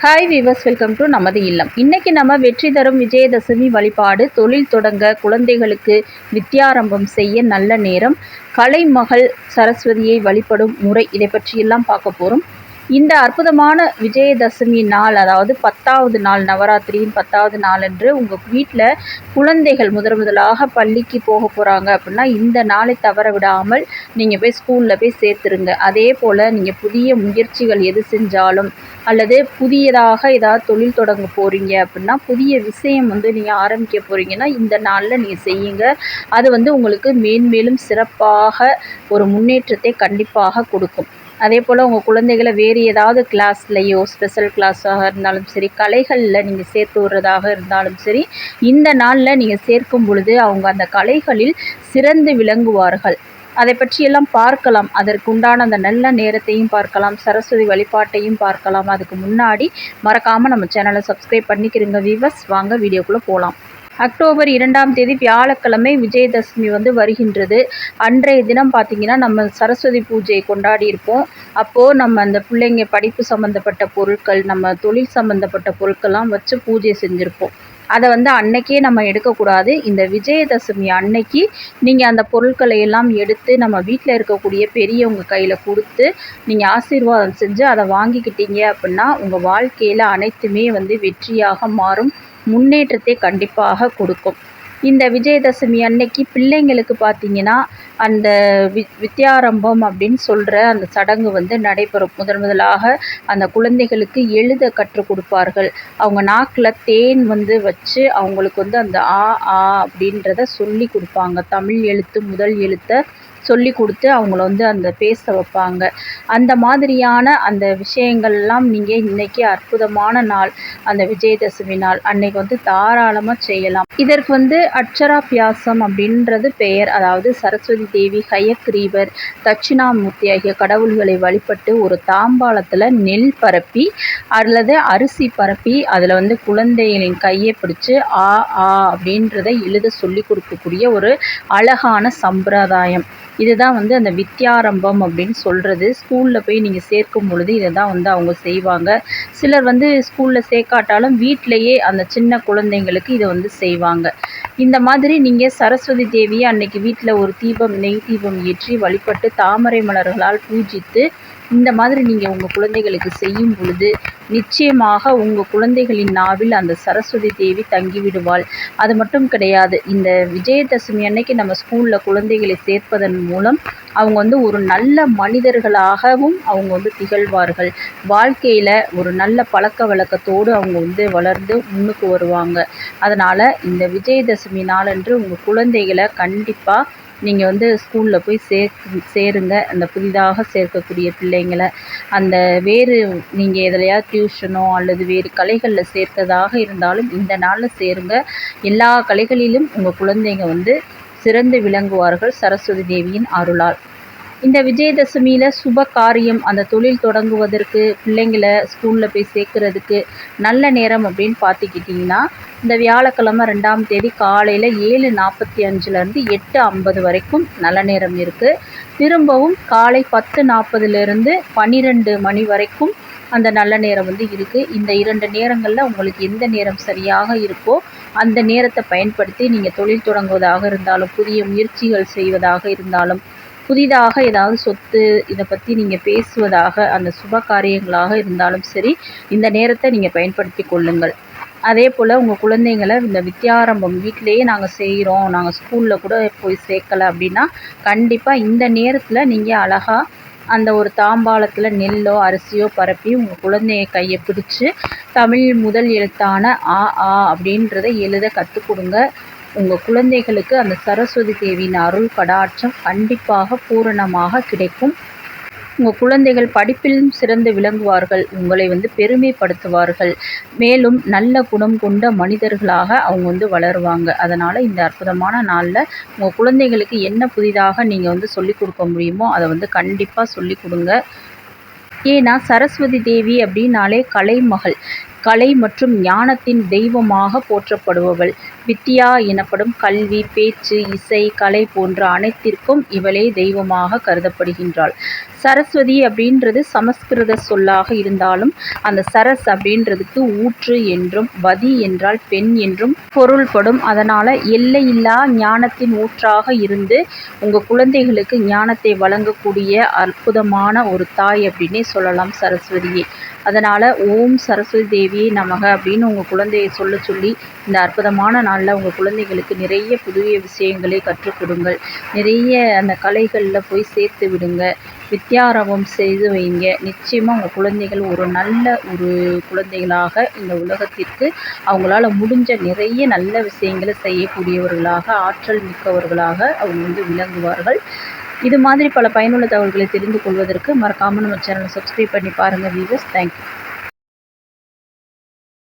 Hi viewers welcome to நமது இல்லம். இன்றைக்கி நம்ம வெற்றி தரும் விஜயதசமி வழிபாடு தொழில் தொடங்க குழந்தைகளுக்கு வித்யாரம்பம் செய்ய நல்ல நேரம் கலைமகள் சரஸ்வதியை வழிபடும் முறை இதை பற்றியெல்லாம் பார்க்க போகிறோம் இந்த அற்புதமான விஜயதசமி நாள் அதாவது பத்தாவது நாள் நவராத்திரியின் பத்தாவது நாளன்று உங்கள் வீட்டில் குழந்தைகள் முதல் முதலாக பள்ளிக்கு போக போகிறாங்க அப்படின்னா இந்த நாளை தவற விடாமல் நீங்கள் போய் ஸ்கூலில் போய் சேர்த்துருங்க. அதே போல் நீங்கள் புதிய முயற்சிகள் எது செஞ்சாலும் அல்லது புதியதாக ஏதாவது தொழில் தொடங்க போகிறீங்க அப்படின்னா புதிய விஷயம் வந்து நீங்கள் ஆரம்பிக்க போகிறீங்கன்னா இந்த நாளில் நீங்கள் செய்யுங்க. அது வந்து உங்களுக்கு மேன்மேலும் சிறப்பாக ஒரு முன்னேற்றத்தை கண்டிப்பாக கொடுக்கும். அதே போல் உங்கள் குழந்தைகளை வேறு ஏதாவது கிளாஸ்லேயோ ஸ்பெஷல் கிளாஸாக இருந்தாலும் சரி கலைகளில் நீங்கள் சேர்த்து விடுறதாக இருந்தாலும் சரி இந்த நாளில் நீங்கள் சேர்க்கும் பொழுது அவங்க அந்த கலைகளில் சிறந்து விளங்குவார்கள். அதை பற்றியெல்லாம் பார்க்கலாம். அதற்குண்டான அந்த நல்ல நேரத்தையும் பார்க்கலாம். சரஸ்வதி வழிபாட்டையும் பார்க்கலாம். அதுக்கு முன்னாடி மறக்காமல் நம்ம சேனலை சப்ஸ்கிரைப் பண்ணிக்கிறோங்க விவஸ் வாங்க வீடியோக்குள்ளே போகலாம் அக்டோபர் இரண்டாம் தேதி வியாழக்கிழமை விஜயதசமி வந்து வருகின்றது. அன்றைய தினம் பார்த்திங்கன்னா நம்ம சரஸ்வதி பூஜையை கொண்டாடி இருப்போம். அப்போது நம்ம அந்த பிள்ளைங்க படிப்பு சம்மந்தப்பட்ட பொருட்கள் நம்ம தொழில் சம்மந்தப்பட்ட பொருட்கள்லாம் வச்சு பூஜை செஞ்சுருப்போம். அதை வந்து அன்னைக்கே நம்ம எடுக்கக்கூடாது. இந்த விஜயதசமி அன்னைக்கு நீங்கள் அந்த பொருட்களை எல்லாம் எடுத்து நம்ம வீட்டில் இருக்கக்கூடிய பெரியவங்க கையில் கொடுத்து நீங்கள் ஆசீர்வாதம் செஞ்சு அதை வாங்கிக்கிட்டீங்க அப்படின்னா உங்கள் வாழ்க்கையில் அனைத்துமே வந்து வெற்றியாக மாறும். முன்னேற்றத்தை கண்டிப்பாக கொடுக்கும். இந்த விஜயதசமி அன்னைக்கு பிள்ளைங்களுக்கு பார்த்திங்கன்னா அந்த வி வித்யாரம்பம் அப்படின்னு சொல்கிற அந்த சடங்கு வந்து நடைபெறும். முதன் முதலாக அந்த குழந்தைகளுக்கு எழுத கற்றுக் கொடுப்பார்கள். அவங்க நாக்கில் தேன் வந்து வச்சு அவங்களுக்கு வந்து அந்த ஆ ஆ அப்படின்றத சொல்லி கொடுப்பாங்க. தமிழ் எழுத்து முதல் எழுத்தை சொல்லி கொடுத்து அவங்கள வந்து அந்த பேச வைப்பாங்க. அந்த மாதிரியான அந்த விஷயங்கள்லாம் நீங்கள் இன்றைக்கி அற்புதமான நாள். அந்த விஜயதசமி நாள். அன்னைக்கு வந்து தாராளமாக செய்யலாம். இதற்கு வந்து அட்சராபியாசம் அப்படின்றது பெயர். அதாவது சரஸ்வதி தேவி ஹயக்ரீவர் தட்சிணாமூர்த்தி ஆகிய கடவுள்களை வழிபட்டு ஒரு தாம்பாளத்தில் நெல் பரப்பி அல்லது அரிசி பரப்பி அதில் வந்து குழந்தைகளின் கையை பிடிச்சி ஆ ஆ அப்படின்றத எழுத சொல்லி கொடுக்கக்கூடிய ஒரு அழகான சம்பிரதாயம். இதுதான் வந்து அந்த வித்யாரம்பம் அப்படின்னு சொல்கிறது ஸ்கூலில் போய் நீங்கள் சேர்க்கும் பொழுது இதை தான் வந்து அவங்க செய்வாங்க. சிலர் வந்து ஸ்கூலில் சேர்க்காட்டாலும் வீட்டிலையே அந்த சின்ன குழந்தைங்களுக்கு இதை வந்து செய்வாங்க. இந்த மாதிரி நீங்கள் சரஸ்வதி தேவியை அன்னைக்கு வீட்டில் ஒரு தீபம் நெய் தீபம் ஏற்றி வழிபட்டு தாமரை மலர்களால் பூஜித்து இந்த மாதிரி நீங்கள் உங்கள் குழந்தைகளுக்கு செய்யும் பொழுது நிச்சயமாக உங்கள் குழந்தைகளின் நாவில் அந்த சரஸ்வதி தேவி தங்கிவிடுவாள். அது மட்டும் கிடையாது இந்த விஜயதசமி அன்னைக்கு நம்ம ஸ்கூலில் குழந்தைகளை சேர்ப்பதன் மூலம் அவங்க வந்து ஒரு நல்ல மனிதர்களாகவும் அவங்க வந்து திகழ்வார்கள். வாழ்க்கையில் ஒரு நல்ல பழக்க வழக்கத்தோடு அவங்க வந்து வளர்ந்து முன்னுக்கு வருவாங்க. அதனால் இந்த விஜயதசமி நாளன்று உங்கள் குழந்தைகளை கண்டிப்பாக நீங்கள் வந்து ஸ்கூலில் போய் சேர்க்கு சேருங்க. அந்த புதிதாக சேர்க்கக்கூடிய பிள்ளைங்களை. அந்த வேறு நீங்கள் எதுலையாவது டியூஷனோ அல்லது வேறு கலைகளில் சேர்த்ததாக இருந்தாலும் இந்த நாளில் சேருங்க. எல்லா கலைகளிலும் உங்கள் குழந்தைங்க வந்து சிறந்து விளங்குவார்கள். சரஸ்வதி தேவியின் அருளால். இந்த விஜயதசமியில் சுப காரியம் அந்த தொழில் தொடங்குவதற்கு பிள்ளைங்களை ஸ்கூலில் போய் சேர்க்குறதுக்கு நல்ல நேரம் அப்படின்னு பார்த்துக்கிட்டிங்கன்னா இந்த வியாழக்கிழமை ரெண்டாம் தேதி காலையில் ஏழு நாற்பத்தி அஞ்சுலேருந்து எட்டு ஐம்பது வரைக்கும் நல்ல நேரம் இருக்குது திரும்பவும் காலை பத்து நாற்பதுலேருந்து பன்னிரெண்டு மணி வரைக்கும் அந்த நல்ல நேரம் வந்து இருக்குது இந்த இரண்டு நேரங்களில் உங்களுக்கு எந்த நேரம் சரியாக இருக்கோ அந்த நேரத்தை பயன்படுத்தி நீங்கள் தொழில் தொடங்குவதாக இருந்தாலும் புதிய முயற்சிகள் செய்வதாக இருந்தாலும் புதிதாக ஏதாவது சொத்து இதை பற்றி நீங்கள் பேசுவதாக அந்த சுப காரியங்களாக இருந்தாலும் சரி இந்த நேரத்தை நீங்கள் பயன்படுத்தி கொள்ளுங்கள். அதே போல் உங்கள் குழந்தைங்களை இந்த வித்தியாரம்பம் வீட்டிலையே நாங்கள் செய்கிறோம் நாங்கள் ஸ்கூலில் கூட போய் சேர்க்கலை அப்படின்னா கண்டிப்பாக இந்த நேரத்தில் நீங்கள் அழகாக அந்த ஒரு தாம்பாளத்தில் நெல்லோ அரிசியோ பரப்பி உங்கள் குழந்தைய கையை பிடிச்சி தமிழ் முதல் எழுத்தான ஆ ஆ அப்படின்றத எழுத கற்றுக் கொடுங்க. உங்கள் குழந்தைகளுக்கு அந்த சரஸ்வதி தேவியின் அருள் கடாட்சம் கண்டிப்பாக பூரணமாக கிடைக்கும். உங்கள் குழந்தைகள் படிப்பிலும் சிறந்து விளங்குவார்கள் உங்களை வந்து பெருமைப்படுத்துவார்கள். மேலும் நல்ல குணம் கொண்ட மனிதர்களாக அவங்க வந்து வளருவாங்க. அதனால் இந்த அற்புதமான நாளில் உங்கள் குழந்தைகளுக்கு என்ன புதிதாக நீங்கள் வந்து சொல்லிக் கொடுக்க முடியுமோ அதை வந்து கண்டிப்பாக சொல்லிக் கொடுங்க. ஏன்னா சரஸ்வதி தேவி அப்படின்னாலே கலைமகள். கலை மற்றும் ஞானத்தின் தெய்வமாக போற்றப்படுபவள். வித்யா எனப்படும் கல்வி பேச்சு இசை கலை போன்ற அனைத்திற்கும் இவளே தெய்வமாக கருதப்படுகின்றாள். சரஸ்வதி அப்படின்றது சமஸ்கிருத சொல்லாக இருந்தாலும் அந்த சரஸ் அப்படின்றதுக்கு ஊற்று என்றும் வதி என்றால் பெண் என்றும் பொருள்படும். அதனால் எல்லையில்லா ஞானத்தின் ஊற்றாக இருந்து உங்கள் குழந்தைகளுக்கு ஞானத்தை வழங்கக்கூடிய அற்புதமான ஒரு தாய் அப்படின்னே சொல்லலாம் சரஸ்வதியை. அதனால் ஓம் சரஸ்வதி தேவியை நமக அப்படின்னு உங்கள் குழந்தையை சொல்ல சொல்லி இந்த அற்புதமான நாளில் உங்கள் குழந்தைகளுக்கு நிறைய புதிய விஷயங்களை கற்றுக் கொடுங்கள். நிறைய அந்த கலைகளில் போய் சேர்த்து விடுங்க. வித்யாரம்பம் செய்து வைங்க. நிச்சயமாக உங்கள் குழந்தைகள் ஒரு நல்ல ஒரு குழந்தைகளாக இந்த உலகத்திற்கு அவங்களால முடிஞ்ச நிறைய நல்ல விஷயங்களை செய்யக்கூடியவர்களாக ஆற்றல் மிக்கவர்களாக அவங்க வந்து விளங்குவார்கள். இது மாதிரி பல பயனுள்ள தகவல்களை தெரிந்து கொள்வதற்கு மறக்காமல் நம்ம சேனலை சப்ஸ்கிரைப் பண்ணி பாருங்கள் வீவர்ஸ் தேங்க்யூ